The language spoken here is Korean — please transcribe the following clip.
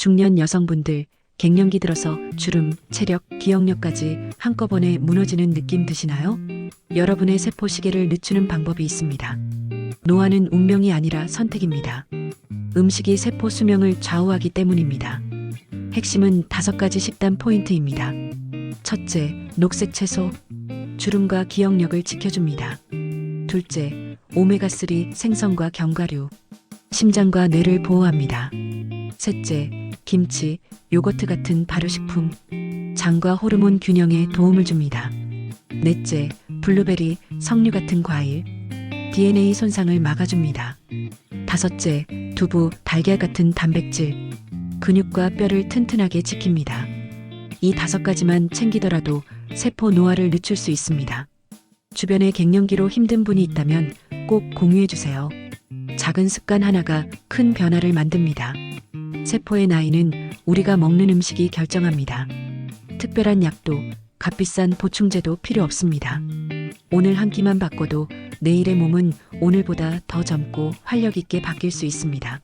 중년 여성분들, 갱년기 들어서 주름, 체력, 기억력까지 한꺼번에 무너지는 느낌 드시나요? 여러분의 세포 시계를 늦추는 방법이 있습니다. 노화는 운명이 아니라 선택입니다. 음식이 세포 수명을 좌우하기 때문입니다. 핵심은 다섯 가지 식단 포인트입니다. 첫째, 녹색 채소. 주름과 기억력을 지켜줍니다. 둘째, 오메가3 생선과 견과류. 심장과 뇌를 보호합니다. 셋째, 김치, 요거트 같은 발효식품. 장과 호르몬 균형에 도움을 줍니다. 넷째, 블루베리, 석류 같은 과일. DNA 손상을 막아줍니다. 다섯째, 두부, 달걀 같은 단백질. 근육과 뼈를 튼튼하게 지킵니다. 이 다섯 가지만 챙기더라도 세포 노화를 늦출 수 있습니다. 주변에 갱년기로 힘든 분이 있다면 꼭 공유해 주세요. 작은 습관 하나가 큰 변화를 만듭니다. 세포의 나이는 우리가 먹는 음식이 결정합니다. 특별한 약도 값비싼 보충제도 필요 없습니다. 오늘 한 끼만 바꿔도 내일의 몸은 오늘보다 더 젊고 활력 있게 바뀔 수 있습니다.